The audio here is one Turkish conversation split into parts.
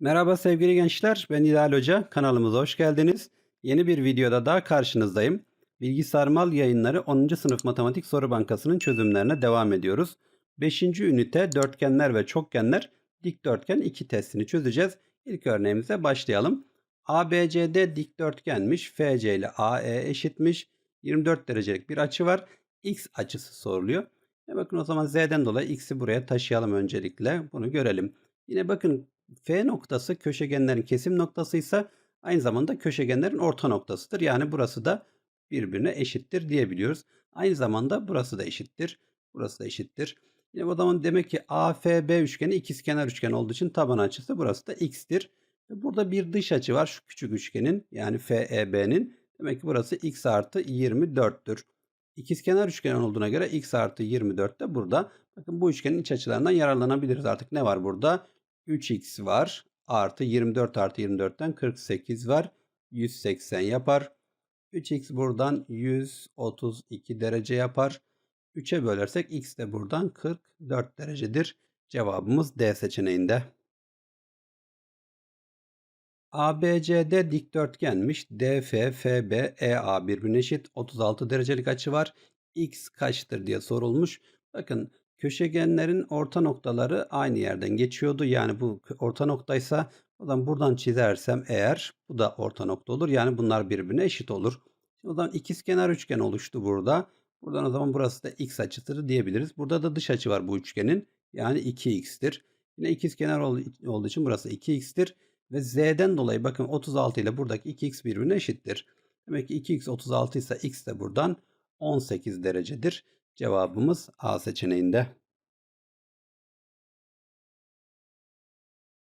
Merhaba sevgili gençler, ben İlal Hoca. Kanalımıza hoş geldiniz. Yeni bir videoda daha karşınızdayım. Bilgisayar Mal Yayınları 10. sınıf matematik soru bankasının çözümlerine devam ediyoruz. 5. ünite dörtgenler ve çokgenler dikdörtgen 2 testini çözeceğiz. İlk örneğimize başlayalım. ABCD dikdörtgenmiş. FC ile AE eşitmiş. 24 derecelik bir açı var. X açısı soruluyor. E bakın o zaman Z'den dolayı X'i buraya taşıyalım öncelikle. Bunu görelim. Yine bakın F noktası köşegenlerin kesim noktasıysa aynı zamanda köşegenlerin orta noktasıdır. Yani burası da birbirine eşittir diyebiliyoruz. Aynı zamanda burası da eşittir. Burası da eşittir. Yine o zaman demek ki AFB üçgeni ikizkenar üçgen olduğu için taban açısı burası da x'tir. Ve burada bir dış açı var şu küçük üçgenin yani FEB'nin. Demek ki burası x artı 24'tür. İkizkenar üçgen olduğuna göre x artı 24 de burada. Bakın bu üçgenin iç açılarından yararlanabiliriz. Artık ne var burada? 3x var. Artı 24 artı 24'ten 48 var. 180 yapar. 3x buradan 132 derece yapar. 3'e bölersek x de buradan 44 derecedir. Cevabımız D seçeneğinde. ABCD dikdörtgenmiş. DF, FB, EA birbirine eşit. 36 derecelik açı var. X kaçtır diye sorulmuş. Bakın köşegenlerin orta noktaları aynı yerden geçiyordu. Yani bu orta noktaysa o zaman buradan çizersem eğer bu da orta nokta olur. Yani bunlar birbirine eşit olur. Şimdi o zaman ikizkenar üçgen oluştu burada. Buradan o zaman burası da x açısıdır diyebiliriz. Burada da dış açı var bu üçgenin. Yani 2x'tir. Yine ikizkenar olduğu için burası 2x'tir. Ve z'den dolayı bakın 36 ile buradaki 2x birbirine eşittir. Demek ki 2x 36 ise x de buradan 18 derecedir. Cevabımız A seçeneğinde.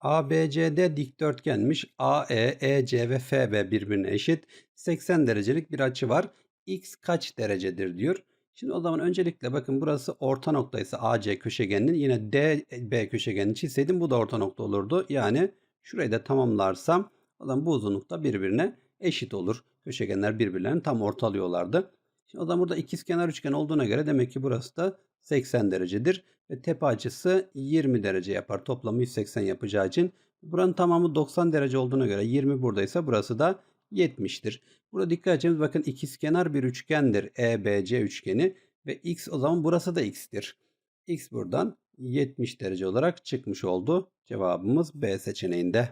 ABCD dikdörtgenmiş. AE, EC ve FB birbirine eşit. 80 derecelik bir açı var. X kaç derecedir diyor. Şimdi o zaman öncelikle bakın burası orta noktaysa AC köşegeninin yine DB köşegenini çizseydim bu da orta nokta olurdu. Yani şurayı da tamamlarsam o zaman bu uzunlukta birbirine eşit olur. Köşegenler birbirlerini tam ortalıyorlardı. Şimdi o zaman burada ikizkenar üçgen olduğuna göre demek ki burası da 80 derecedir. Ve tepe açısı 20 derece yapar. Toplamı 180 yapacağı için. Buranın tamamı 90 derece olduğuna göre 20 buradaysa burası da 70'tir. Burada dikkat edeceğimiz bakın ikizkenar bir üçgendir. EBC üçgeni. Ve x o zaman burası da x'tir. x buradan 70 derece olarak çıkmış oldu. Cevabımız B seçeneğinde.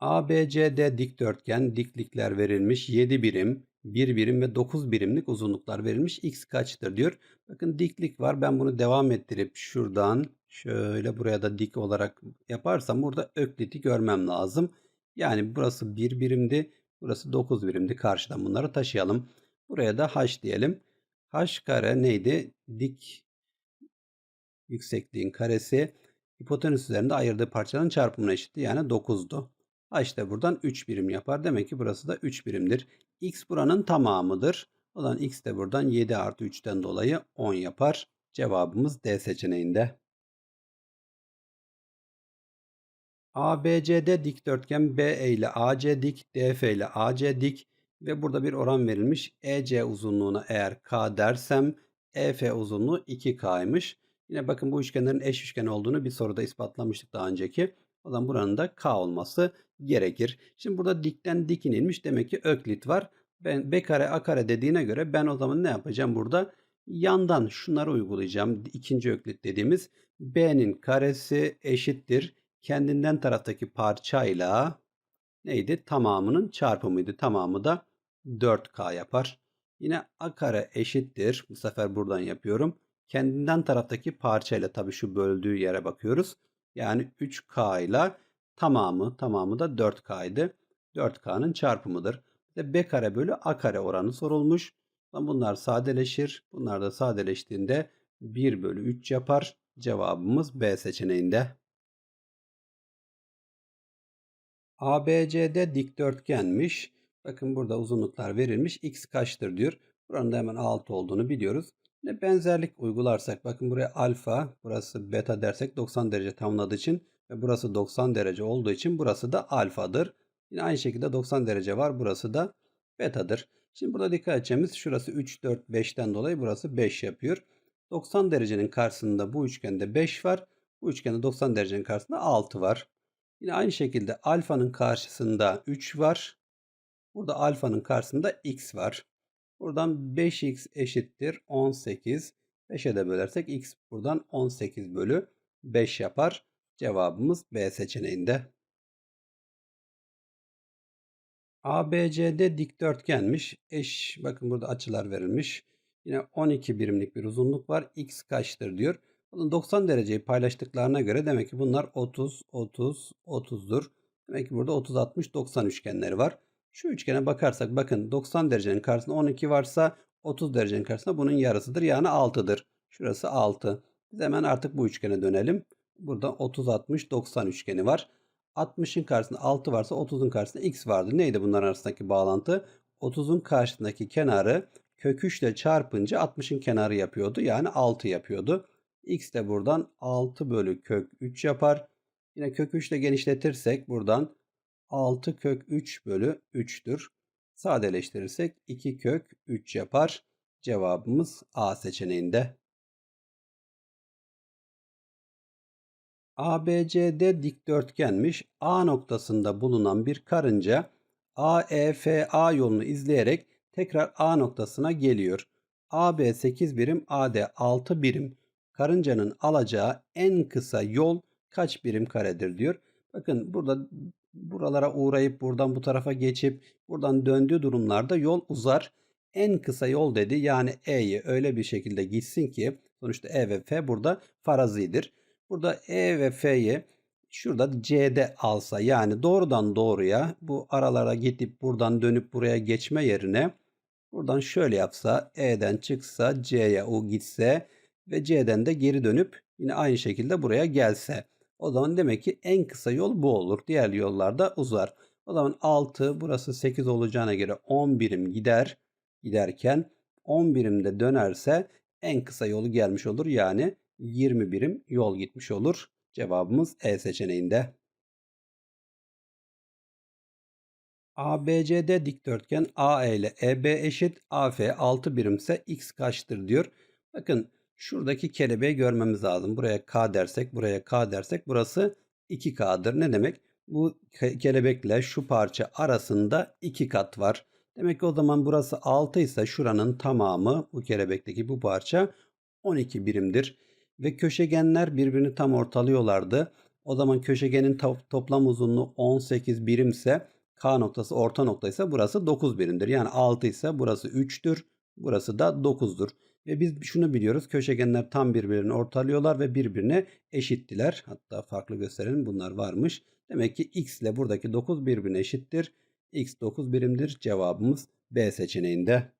ABCD dikdörtgen diklikler verilmiş 7 birim, 1 birim ve 9 birimlik uzunluklar verilmiş. X kaçtır diyor. Bakın diklik var. Ben bunu devam ettirip şuradan şöyle buraya da dik olarak yaparsam burada ökliti görmem lazım. Yani burası 1 birimdi. Burası 9 birimdi. Karşıdan bunları taşıyalım. Buraya da h diyelim. h kare neydi? Dik yüksekliğin karesi hipotenüs üzerinde ayırdığı parçanın çarpımına eşitti. Yani 9'du. H de buradan 3 birim yapar. Demek ki burası da 3 birimdir. X buranın tamamıdır. O zaman X de buradan 7 artı 3'ten dolayı 10 yapar. Cevabımız D seçeneğinde. ABCD dikdörtgen BE ile AC dik, DF ile AC dik ve burada bir oran verilmiş. EC uzunluğuna eğer K dersem EF uzunluğu 2K'ymış. Yine bakın bu üçgenlerin eş üçgen olduğunu bir soruda ispatlamıştık daha önceki. O zaman buranın da K olması gerekir. Şimdi burada dikten dik inilmiş. Demek ki öklit var. Ben B kare A kare dediğine göre ben o zaman ne yapacağım burada? Yandan şunları uygulayacağım. İkinci öklit dediğimiz B'nin karesi eşittir. Kendinden taraftaki parçayla neydi? Tamamının çarpımıydı. Tamamı da 4K yapar. Yine A kare eşittir. Bu sefer buradan yapıyorum. Kendinden taraftaki parçayla tabii şu böldüğü yere bakıyoruz. Yani 3K ile tamamı tamamı da 4K'ydı. 4K'nın çarpımıdır. İşte B kare bölü A kare oranı sorulmuş. Bunlar sadeleşir. Bunlar da sadeleştiğinde 1 bölü 3 yapar. Cevabımız B seçeneğinde. ABCD dikdörtgenmiş. Bakın burada uzunluklar verilmiş. X kaçtır diyor. Buranın da hemen 6 olduğunu biliyoruz. Ne benzerlik uygularsak bakın buraya alfa burası beta dersek 90 derece tamamladığı için ve burası 90 derece olduğu için burası da alfadır. Yine aynı şekilde 90 derece var burası da betadır. Şimdi burada dikkat edeceğimiz şurası 3 4 5'ten dolayı burası 5 yapıyor. 90 derecenin karşısında bu üçgende 5 var. Bu üçgende 90 derecenin karşısında 6 var. Yine aynı şekilde alfanın karşısında 3 var. Burada alfanın karşısında x var. Buradan 5x eşittir 18. 5'e de bölersek x buradan 18 bölü 5 yapar. Cevabımız B seçeneğinde. ABCD dikdörtgenmiş. Eş bakın burada açılar verilmiş. Yine 12 birimlik bir uzunluk var. X kaçtır diyor. Bunun 90 dereceyi paylaştıklarına göre demek ki bunlar 30, 30, 30'dur. Demek ki burada 30, 60, 90 üçgenleri var. Şu üçgene bakarsak bakın 90 derecenin karşısında 12 varsa 30 derecenin karşısında bunun yarısıdır. Yani 6'dır. Şurası 6. Biz hemen artık bu üçgene dönelim. Burada 30, 60, 90 üçgeni var. 60'ın karşısında 6 varsa 30'un karşısında x vardır. Neydi bunların arasındaki bağlantı? 30'un karşısındaki kenarı kök 3 ile çarpınca 60'ın kenarı yapıyordu. Yani 6 yapıyordu. x de buradan 6 bölü kök 3 yapar. Yine kök 3 ile genişletirsek buradan 6 kök 3 bölü 3'tür. Sadeleştirirsek 2 kök 3 yapar. Cevabımız A seçeneğinde. ABCD dikdörtgenmiş. A noktasında bulunan bir karınca AEFA yolunu izleyerek tekrar A noktasına geliyor. AB 8 birim, AD 6 birim. Karıncanın alacağı en kısa yol kaç birim karedir diyor. Bakın burada buralara uğrayıp buradan bu tarafa geçip buradan döndüğü durumlarda yol uzar. En kısa yol dedi yani E'yi öyle bir şekilde gitsin ki sonuçta E ve F burada farazidir. Burada E ve F'yi şurada C'de alsa yani doğrudan doğruya bu aralara gidip buradan dönüp buraya geçme yerine buradan şöyle yapsa E'den çıksa C'ye o gitse ve C'den de geri dönüp yine aynı şekilde buraya gelse. O zaman demek ki en kısa yol bu olur. Diğer yollarda uzar. O zaman 6 burası 8 olacağına göre 10 birim gider. Giderken 10 birimde dönerse en kısa yolu gelmiş olur. Yani 20 birim yol gitmiş olur. Cevabımız E seçeneğinde. ABCD dikdörtgen AE ile EB eşit AF 6 birimse x kaçtır diyor. Bakın şuradaki kelebeği görmemiz lazım. Buraya K dersek buraya K dersek burası 2K'dır. Ne demek? Bu kelebekle şu parça arasında 2 kat var. Demek ki o zaman burası 6 ise şuranın tamamı bu kelebekteki bu parça 12 birimdir ve köşegenler birbirini tam ortalıyorlardı. O zaman köşegenin to- toplam uzunluğu 18 birimse K noktası orta nokta ise burası 9 birimdir. Yani 6 ise burası 3'tür. Burası da 9'dur. Ve biz şunu biliyoruz. Köşegenler tam birbirini ortalıyorlar ve birbirine eşittiler. Hatta farklı gösterelim bunlar varmış. Demek ki x ile buradaki 9 birbirine eşittir. x 9 birimdir. Cevabımız B seçeneğinde.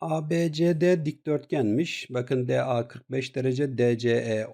ABCD dikdörtgenmiş. Bakın DA 45 derece, DCE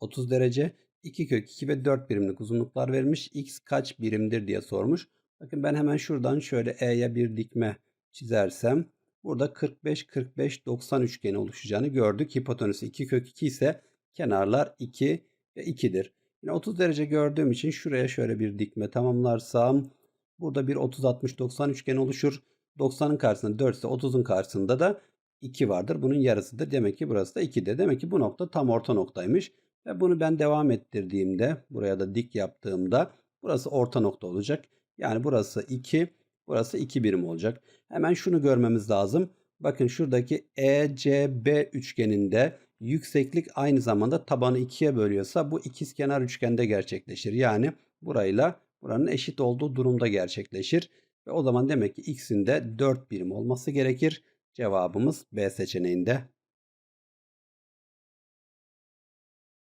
30 derece. 2 kök 2 ve 4 birimlik uzunluklar vermiş. X kaç birimdir diye sormuş. Bakın ben hemen şuradan şöyle E'ye bir dikme çizersem burada 45 45 90 üçgeni oluşacağını gördük. Hipotenüsü 2 kök 2 ise kenarlar 2 ve 2'dir. Yine 30 derece gördüğüm için şuraya şöyle bir dikme tamamlarsam burada bir 30 60 90 üçgen oluşur. 90'ın karşısında 4 ise 30'un karşısında da 2 vardır. Bunun yarısıdır. Demek ki burası da 2'dir. Demek ki bu nokta tam orta noktaymış. Ve bunu ben devam ettirdiğimde buraya da dik yaptığımda burası orta nokta olacak. Yani burası 2, burası 2 birim olacak. Hemen şunu görmemiz lazım. Bakın şuradaki ECB üçgeninde yükseklik aynı zamanda tabanı 2'ye bölüyorsa bu ikizkenar üçgende gerçekleşir. Yani burayla buranın eşit olduğu durumda gerçekleşir. Ve o zaman demek ki x'in de 4 birim olması gerekir. Cevabımız B seçeneğinde.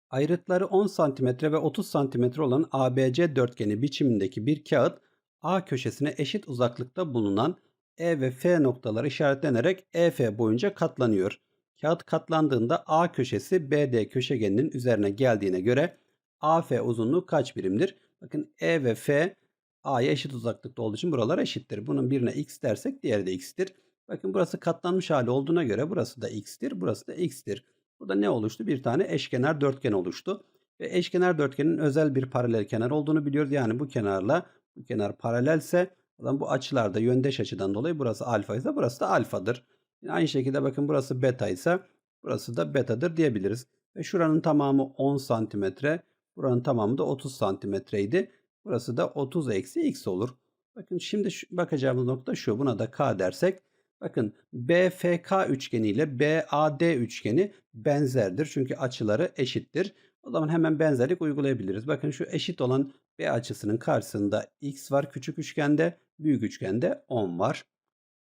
Ayrıtları 10 cm ve 30 cm olan ABC dörtgeni biçimindeki bir kağıt A köşesine eşit uzaklıkta bulunan E ve F noktaları işaretlenerek EF boyunca katlanıyor. Kağıt katlandığında A köşesi BD köşegeninin üzerine geldiğine göre AF uzunluğu kaç birimdir? Bakın E ve F A'ya eşit uzaklıkta olduğu için buralar eşittir. Bunun birine x dersek diğeri de x'tir. Bakın burası katlanmış hali olduğuna göre burası da x'tir. Burası da x'tir. Burada ne oluştu? Bir tane eşkenar dörtgen oluştu. Ve eşkenar dörtgenin özel bir paralel kenar olduğunu biliyoruz. Yani bu kenarla bu kenar paralelse o zaman bu açılarda yöndeş açıdan dolayı burası alfa ise burası da alfadır. Yine aynı şekilde bakın burası beta ise Burası da betadır diyebiliriz. Ve şuranın tamamı 10 santimetre. Buranın tamamı da 30 santimetreydi. Burası da 30 eksi x olur. Bakın şimdi şu, bakacağımız nokta şu. Buna da k dersek. Bakın BFK üçgeni ile BAD üçgeni benzerdir. Çünkü açıları eşittir. O zaman hemen benzerlik uygulayabiliriz. Bakın şu eşit olan B açısının karşısında x var küçük üçgende. Büyük üçgende 10 var.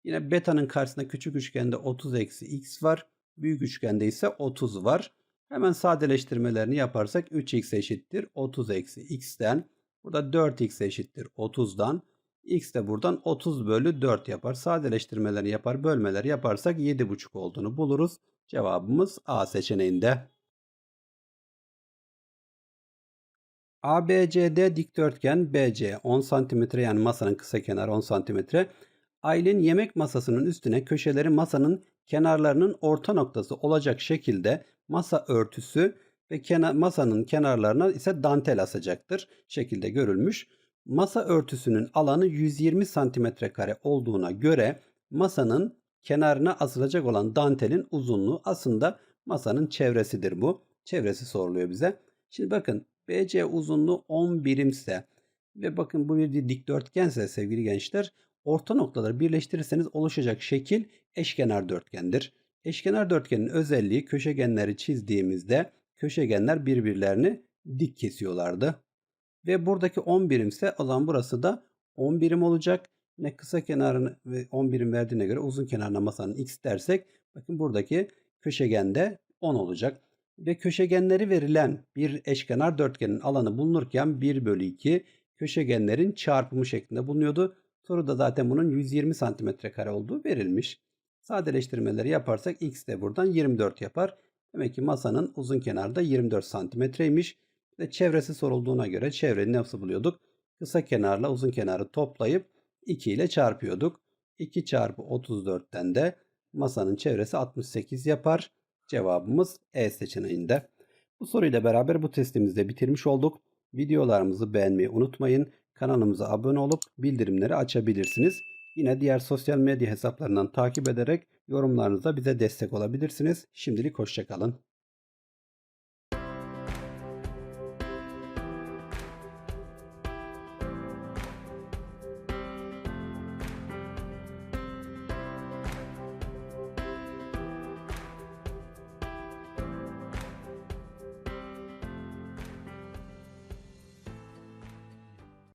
Yine beta'nın karşısında küçük üçgende 30 eksi x var. Büyük üçgende ise 30 var. Hemen sadeleştirmelerini yaparsak 3x eşittir 30 eksi x'ten. Burada 4x eşittir 30'dan. x de buradan 30 bölü 4 yapar. Sadeleştirmelerini yapar, bölmeleri yaparsak 7,5 olduğunu buluruz. Cevabımız A seçeneğinde. ABCD dikdörtgen BC 10 cm yani masanın kısa kenarı 10 cm. Aylin yemek masasının üstüne köşeleri masanın kenarlarının orta noktası olacak şekilde masa örtüsü ve kenar, masanın kenarlarına ise dantel asacaktır. Şekilde görülmüş. Masa örtüsünün alanı 120 santimetre kare olduğuna göre masanın kenarına asılacak olan dantelin uzunluğu aslında masanın çevresidir bu. Çevresi soruluyor bize. Şimdi bakın BC uzunluğu 10 birimse ve bakın bu bir dikdörtgense sevgili gençler orta noktaları birleştirirseniz oluşacak şekil eşkenar dörtgendir. Eşkenar dörtgenin özelliği köşegenleri çizdiğimizde köşegenler birbirlerini dik kesiyorlardı. Ve buradaki 10 birimse o zaman burası da 10 birim olacak. Ne kısa kenarını ve 10 birim verdiğine göre uzun kenarına masanın x dersek bakın buradaki köşegende 10 olacak. Ve köşegenleri verilen bir eşkenar dörtgenin alanı bulunurken 1 bölü 2 köşegenlerin çarpımı şeklinde bulunuyordu. Soruda zaten bunun 120 santimetre kare olduğu verilmiş. Sadeleştirmeleri yaparsak x de buradan 24 yapar. Demek ki masanın uzun kenarı da 24 santimetreymiş. Ve çevresi sorulduğuna göre çevreyi nasıl buluyorduk? Kısa kenarla uzun kenarı toplayıp 2 ile çarpıyorduk. 2 çarpı 34'ten de masanın çevresi 68 yapar. Cevabımız E seçeneğinde. Bu soruyla beraber bu testimizi de bitirmiş olduk. Videolarımızı beğenmeyi unutmayın. Kanalımıza abone olup bildirimleri açabilirsiniz. Yine diğer sosyal medya hesaplarından takip ederek yorumlarınızda bize destek olabilirsiniz. Şimdilik hoşçakalın.